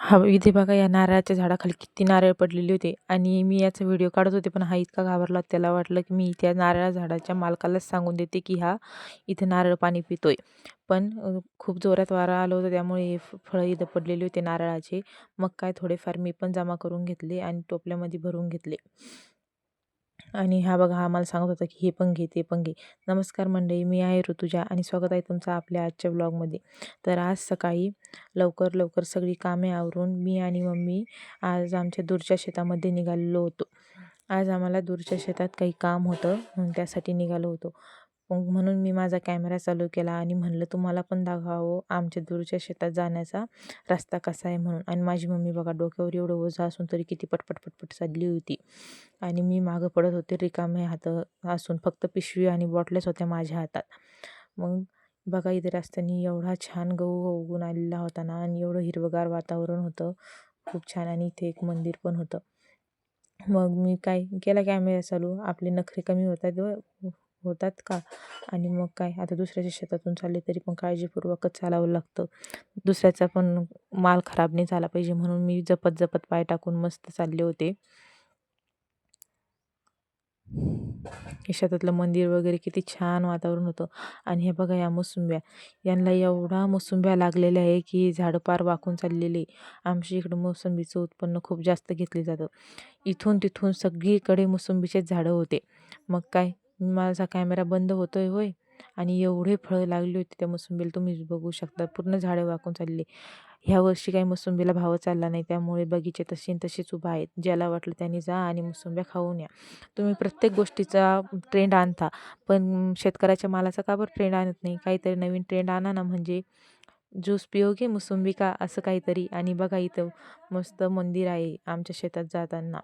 हा इथे बघा या नारळाच्या झाडाखाली किती नारळ पडलेले होते. आणि मी याचा व्हिडिओ काढत होते पण हा इतका घाबरला त्याला वाटलं की मी त्या नारळ झाडाच्या मालकालाच सांगून देते की हा इथे नारळ पाणी पितोय. पण खूप जोरात वारा आलं होतं त्यामुळे हे फ फळं इथं पडलेले होते नारळाचे. मग काय थोडेफार मी पण जमा करून घेतले आणि टोपल्यामध्ये भरून घेतले. आणि हा बघा हा मला सांगत होता की हे पण घे ते पण घे. नमस्कार मंडळी मी आहे ऋतुजा आणि स्वागत आहे तुमचं आपल्या आजच्या ब्लॉगमध्ये तर आज सकाळी लवकर लवकर सगळी कामे आवरून मी आणि मम्मी आज आमच्या दूरच्या शेतामध्ये निघालेलो होतो. आज आम्हाला दूरच्या शेतात काही काम होतं म्हणून त्यासाठी निघालो होतो. मग म्हणून मी माझा कॅमेरा चालू केला आणि म्हणलं तुम्हाला पण दाखवावं आमच्या दूरच्या शेतात जाण्याचा रस्ता कसा आहे म्हणून. आणि माझी मम्मी बघा डोक्यावर एवढं ओझं असून तरी किती पटपट पटपट चालली होती. आणि मी मागं पडत होते रिकामे हात असून फक्त पिशवी आणि बॉटल्याच होत्या माझ्या हातात. मग बघा इथे रस्त्याने एवढा छान गहू उगून आलेला होता ना आणि एवढं हिरवंगार वातावरण होतं. खूप छान आणि इथे एक मंदिर पण होतं. मग मी काय केला कॅमेरा चालू. आपले नखरे कमी होतात होतात का? आणि मग काय? आता दुसऱ्याच्या शेतातून चालले तरी पण काळजीपूर्वकच चालावं लागतं. दुसऱ्याचा पण माल खराब नाही झाला पाहिजे म्हणून मी जपत जपत पाय टाकून मस्त चालले होते. हे शेतातलं मंदिर वगैरे किती छान वातावरण होतं. आणि हे बघा या मोसंब्या. यांना एवढा मोसंब्या लागलेल्या आहे की झाडं पार वाकून चाललेले. आमच्या इकडं मोसंबीचं उत्पन्न खूप जास्त घेतले जातं. इथून तिथून सगळीकडे मोसंबीचेच झाडं होते. मग काय? माझा कॅमेरा बंद होतो आहे होय. आणि एवढे फळं लागली होती त्या मोसंबीला तुम्हीच बघू शकता. पूर्ण झाडं वाकून चालली. ह्या वर्षी काही मोसंबीला भाव चालला नाही. त्यामुळे बगीचे तशी न उभा आहेत. ज्याला वाटलं त्यांनी जा आणि मोसंब्या खाऊन या. तुम्ही प्रत्येक गोष्टीचा ट्रेंड आणता. पण शेतकऱ्याच्या मालाचा का बरं ट्रेंड आणत नाही? काहीतरी नवीन ट्रेंड आणा ना. म्हणजे ज्यूस पिओगे मोसंबी का असं काहीतरी. आणि बघा इथं मस्त मंदिर आहे आमच्या शेतात जाताना.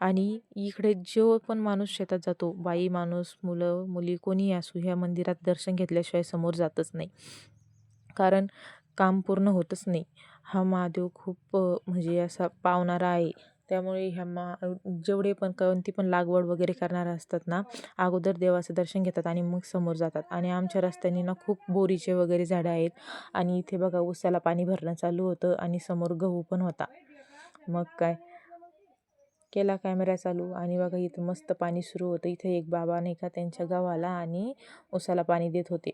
आणि इकडे जो पण माणूस शेतात जातो बाई माणूस मुलं मुली कोणी असू ह्या मंदिरात दर्शन घेतल्याशिवाय समोर जातच नाही. कारण काम पूर्ण होतच नाही. हा महादेव खूप म्हणजे असा पावणारा आहे. त्यामुळे ह्या मा जेवढे पण कोणती पण लागवड वगैरे करणारे असतात ना अगोदर देवाचं दर्शन घेतात आणि मग समोर जातात. आणि आमच्या रस्त्याने ना खूप बोरीचे वगैरे झाडं आहेत आणि इथे बघा उसाला पाणी भरणं चालू होतं आणि समोर गहू पण होता. मग काय? केला कॅमेरा चालू आणि बघा इथं मस्त पाणी सुरू होतं. इथे एक बाबा नाही का त्यांच्या गावाला आणि उसाला पाणी देत होते.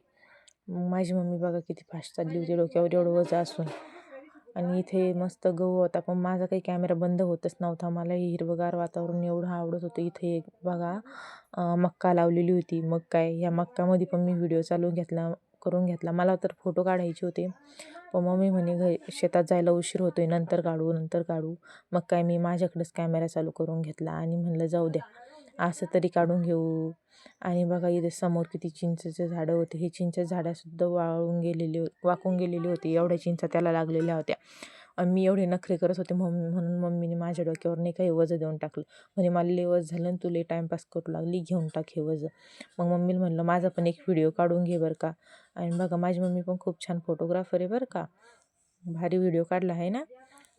माझी मम्मी बघा किती फास्ट चालली होती डोक्यावर एवढं वजा असून. आणि इथे मस्त गहू होता पण माझा काही कॅमेरा बंद होतच नव्हता. मला हे हिरवंगार वातावरण एवढं आवडत होतं. इथे एक बघा मक्का लावलेली होती. मग काय ह्या मक्कामध्ये पण मी व्हिडिओ चालू घेतला करून घेतला. मला तर फोटो काढायचे होते. पण मम्मी म्हणे घरी शेतात जायला उशीर होतोय. नंतर काढू नंतर काढू. मग काय मी माझ्याकडेच कॅमेरा चालू करून घेतला आणि म्हणलं जाऊ द्या. असं तरी काढून घेऊ. आणि बघा इथे समोर किती चिंचेचे झाडं होते. हे चिंच झाडंसुद्धा वाळून गेलेले वाकून गेलेली होती. एवढ्या चिंचा त्याला लागलेल्या होत्या. आणि मी एवढे नखरे करत होते मम्मी म्हणून मम्मीने माझ्या डोक्यावर नाही काही वजं देऊन टाकलं. म्हणजे मला लय वज झालं आणि तू लई टाईमपास करू लागली घेऊन टाक हे वजं. मग मम्मीला म्हणलं माझा पण एक व्हिडिओ काढून घे बरं का. आणि बघा माझी मम्मी पण खूप छान फोटोग्राफर आहे बरं का. भारी व्हिडिओ काढला आहे ना.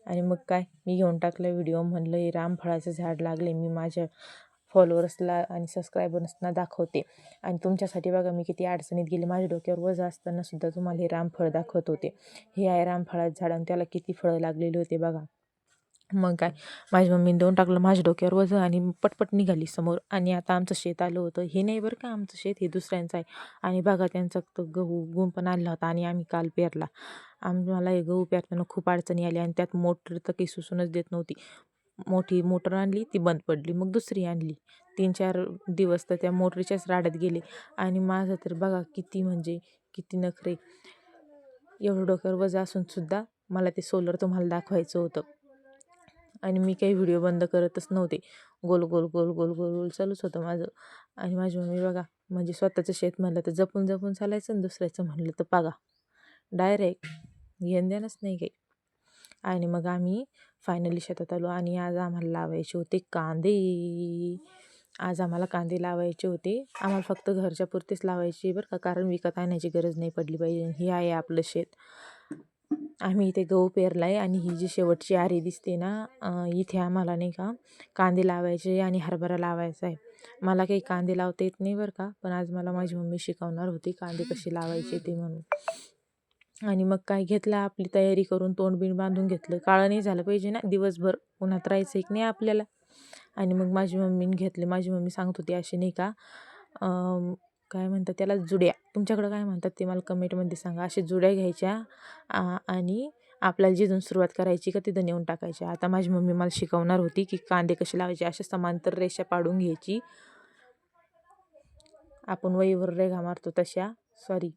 आणि मग काय मी घेऊन टाकला व्हिडिओ. म्हणलं हे रामफळाचं झाड लागले मी माझ्या फॉलोअर्सला आणि सबस्क्रायबर्सना दाखवते. आणि तुमच्यासाठी बघा मी किती अडचणीत गेले. माझ्या डोक्यावर वजं असताना सुद्धा तुम्हाला हे रामफळ दाखवत होते. हे आहे रामफळाचं झाड आणि त्याला किती फळं लागलेली होते बघा. मग काय माझ्या मम्मीने देऊन टाकलं माझ्या डोक्यावर वजन आणि पटपट निघाली समोर. आणि आता आमचं शेत आलं होतं. हे नाही बरं का आमचं शेत हे दुसऱ्यांचं आहे. आणि बघा त्यांचा तो गहू गुण पण आणला होता आणि आम्ही काल पेरला. आम्हाला हे गहू पेरताना खूप अडचणी आल्या आणि त्यात मोटर तर काही सुसूनच देत नव्हती. मोठी मोटर आणली ती बंद पडली मग दुसरी आणली. तीन चार दिवस तर त्या मोटरीच्याच राड्यात गेले. आणि माझं तर बघा किती म्हणजे किती नखरे. एवढं डोक्यावर वजा असून सुद्धा मला ते सोलर तुम्हाला दाखवायचं होतं. आणि मी काही व्हिडिओ बंद करतच नव्हते. गोल गोल गोल गोल गोल गोल चालूच होतं माझं. आणि माझी मम्मी बघा म्हणजे स्वतःचं शेत म्हणलं तर जपून जपून चालायचं आणि दुसऱ्याचं म्हणलं तर बघा. डायरेक्ट घेण देणंच नाही काही. आणि मग आम्ही फायनली शेतात आलो आणि आज आम्हाला लावायचे होते कांदे. आज आम्हाला कांदे लावायचे होते. आम्हाला फक्त घरच्या पुरतेच लावायचे बरं का कारण विकत आणण्याची गरज नाही पडली पाहिजे हे आहे आपलं शेत. आम्ही इथे गहू पेरला आहे आणि ही जी शेवटची आरी दिसते ना इथे आम्हाला नाही का कांदे लावायचे आणि हरभरा लावायचा आहे. मला काही कांदे लावता येत नाही बरं का पण आज मला माझी मम्मी शिकवणार होती कांदे कसे लावायचे ते म्हणून. आणि मग काय घेतलं आपली तयारी करून तोंड बिंड बांधून घेतलं. काळं नाही झालं पाहिजे ना दिवसभर उन्हात राहायचं एक नाही आपल्याला. आणि मग माझी मम्मीने घेतले. माझी मम्मी सांगत होती असे नाही का काय म्हणतात त्याला जुड्या. तुमच्याकडं काय म्हणतात ते मला कमेंटमध्ये सांगा. असे जुड्या घ्यायच्या आणि आपल्याला जिथून सुरुवात करायची का तिथं नेऊन टाकायच्या आता माझी मम्मी मला शिकवणार होती की कांदे कसे लावायचे असे समांतर रेषा पाडून घ्यायची. आपण वहीवर रेघा मारतो तशा. सॉरी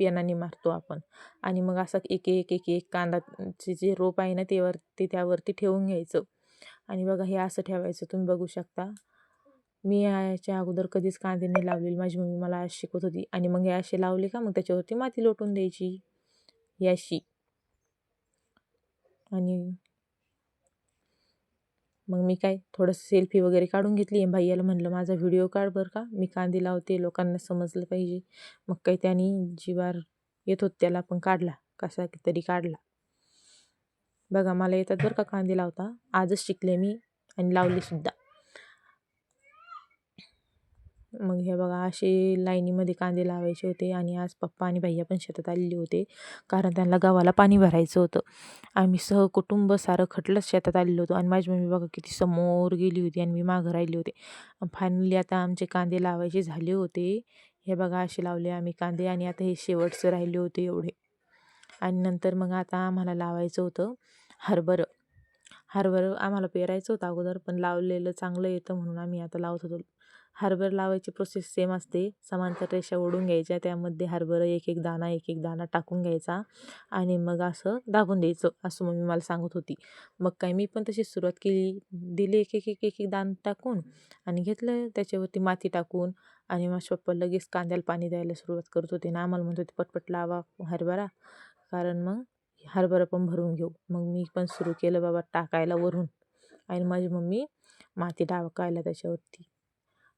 पेनाने मारतो आपण. आणि मग असं एक एक एक एक कांदाचे जे रोप आहे ना ते त्यावरती ठेवून घ्यायचं. आणि बघा हे असं ठेवायचं. तुम्ही बघू शकता. मी याच्या अगोदर कधीच कांदे नाही लावलेली. माझी मम्मी मला आज शिकवत होती. आणि मग हे असे लावले का मग त्याच्यावरती माती लोटून द्यायची. याशी आणि मग मी काय थोडंसं सेल्फी वगैरे काढून घेतली भैयाला म्हणलं माझा व्हिडिओ काढ बरं का. मी कांदे लावते लोकांना समजलं पाहिजे. मग काही त्यांनी जीवार येत होत त्याला पण काढला. कसा तरी काढला. बघा मला येतात बरं का कांदे लावता. आजच शिकले मी आणि लावले सुद्धा. मग हे बघा असे लाईनीमध्ये कांदे लावायचे होते आणि आज पप्पा आणि भैया पण शेतात आलेले होते कारण त्यांना गावाला पाणी भरायचं होतं. आम्ही सहकुटुंब सारं खटलंच शेतात आलेलो होतो आणि माझी मम्मी बघा किती समोर गेली होती आणि मी मागं राहिली होते. फायनली आता आमचे कांदे लावायचे झाले होते. हे बघा असे लावले आम्ही कांदे आणि आता हे शेवटचं राहिले होते एवढे. आणि नंतर मग आता आम्हाला लावायचं होतं हरभरं. हरभरं आम्हाला पेरायचं होतं अगोदर पण लावलेलं चांगलं येतं म्हणून आम्ही आता लावत होतो. हरभरा लावायची प्रोसेस सेम असते. समांतर रेषा ओढून घ्यायच्या त्यामध्ये हरभरा एक एक दाणा एक एक दाणा टाकून घ्यायचा आणि मग असं दाबून द्यायचं असं मम्मी मला सांगत होती. मग काय मी पण तशीच सुरुवात केली. दिली एक एक एक एक एक दाणा टाकून आणि घेतलं. त्याच्यावरती माती टाकून आणि माझ्या पप्पा लगेच कांद्याला पाणी द्यायला सुरुवात करत होते. ना आम्हाला म्हणत होते पटपट लावा हरभरा. कारण मग हरभरा पण भरून घेऊ. मग मी पण सुरू केलं बाबा टाकायला वरून. आणि माझी मम्मी माती टाकायला त्याच्यावरती.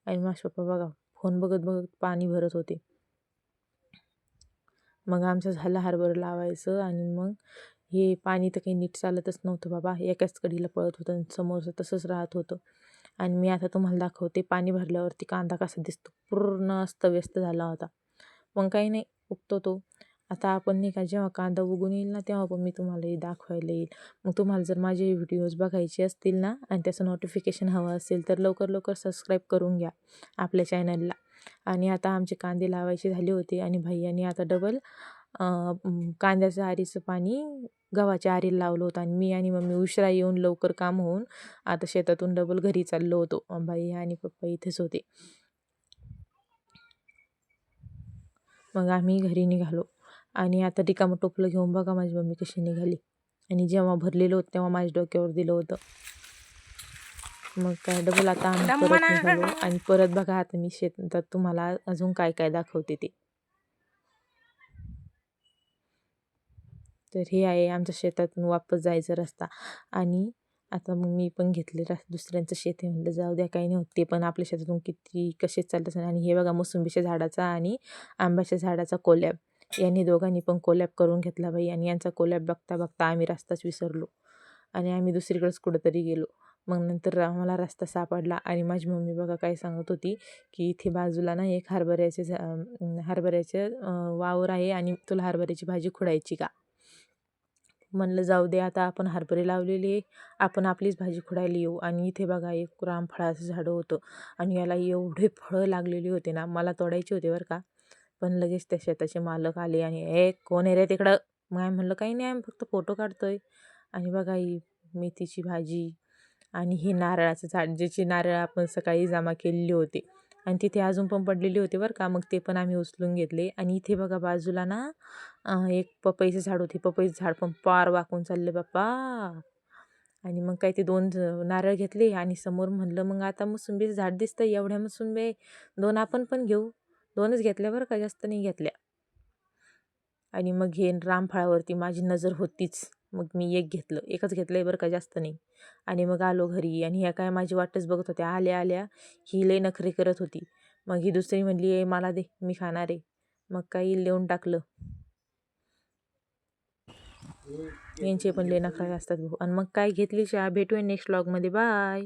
आणि माझे पप्पा बघा फोन बघत बघत पाणी भरत होते. मग आमचं झालं हरभरं लावायचं आणि मग हे पाणी तर काही नीट चालतच नव्हतं बाबा. एकाच कडीला पळत होतं आणि समोरचं तसंच राहत होतं. आणि मी आता तुम्हाला दाखवते पाणी भरल्यावरती कांदा कसा दिसतो. पूर्ण अस्तव्यस्त झाला होता. मग काही नाही उगतो तो. आता आपण नाही का जेव्हा कांदा उगून येईल ना तेव्हा पण मी तुम्हाला हे दाखवायला येईल. मग तुम्हाला जर माझे व्हिडिओज बघायचे असतील ना आणि त्याचं नोटिफिकेशन हवं असेल तर लवकर लवकर सबस्क्राईब करून घ्या आपल्या चॅनलला आणि आता आमचे कांदे लावायचे झाले होते आणि भैयानी आता डबल कांद्याचं आरीचं पाणी गव्हाच्या आरीला लावलं होतं आणि मी आणि मम्मी उशिरा येऊन लवकर काम होऊन आता शेतातून डबल घरी चाललो होतो. भाई आणि पप्पा इथेच होते. मग आम्ही घरी निघालो. आणि आता रिकामं टोपलं घेऊन बघा माझी मम्मी कशी निघाली. आणि जेव्हा भरलेलं होतं तेव्हा माझ्या डोक्यावर दिलं होतं. मग काय डबल आता आम्ही परत निघालो. आणि परत बघा आता मी शेतात तुम्हाला अजून काय काय दाखवते ते. तर हे आहे आमच्या शेतातून वापस जायचा रस्ता. आणि आता मग मी पण घेतले रस दुसऱ्यांचं शेत आहे म्हटलं जाऊ द्या काही नाही होत. ते पण आपल्या शेतातून किती कसे चालत आणि हे बघा मोसंबीच्या झाडाचा आणि आंब्याच्या झाडाचा कोल्याब यांनी दोघांनी पण कोलॅब करून घेतला बाई आणि यांचा कोलॅब बघता बघता आम्ही रस्ताच विसरलो. आणि आम्ही दुसरीकडेच कुठंतरी गेलो. मग नंतर आम्हाला रस्ता सापडला आणि माझी मम्मी बघा काय सांगत होती की इथे बाजूला ना एक हरभऱ्याचे झा हरभऱ्याचे वावर आहे आणि तुला हरभऱ्याची भाजी खुडायची का? म्हणलं जाऊ दे आता आपण हरभरे लावलेले आपण आपलीच भाजी खुडायला येऊ. आणि इथे बघा एक रामफळाचं झाडं होतं आणि याला एवढे फळं लागलेली होते ना मला तोडायचे होते बरं का. पण लगेच त्या शेताचे मालक आले आणि ए कोण आहे रे तिकडं? मग म्हणलं काही नाही आम्ही फक्त फोटो काढतोय. आणि बघा ही मेथीची भाजी आणि हे नारळाचं झाड ज्याची नारळ आपण सकाळी जमा केलेली होते आणि तिथे अजून पण पडलेले होते बरं का मग ते पण आम्ही उचलून घेतले. आणि इथे बघा बाजूला ना एक पपईचं झाड होते. पपईचं झाड पण पार वाकून चालले बाप्पा! आणि मग काय ते दोन नारळ घेतले आणि समोर म्हणलं मग आता मोसुंबीचं झाड दिसतं एवढ्या मोसंबी दोन आपण पण घेऊ. दोनच घेतल्या बरं का जास्त नाही घेतल्या. आणि मग हे रामफळावरती माझी नजर होतीच. मग मी एक घेतलं एकच घेतलं आहे बरं का जास्त नाही. आणि मग आलो घरी आणि ह्या काय माझी वाटच बघत होत्या. आल्या आल्या ही लय नखरे करत होती. मग ही दुसरी म्हणली आहे मला दे मी खाणार आहे. मग काही लिहून टाकलं. यांचे पण लय नखरे असतात भाऊ. आणि मग काय घेतली चहा? भेटूया नेक्स्ट व्लॉगमध्ये बाय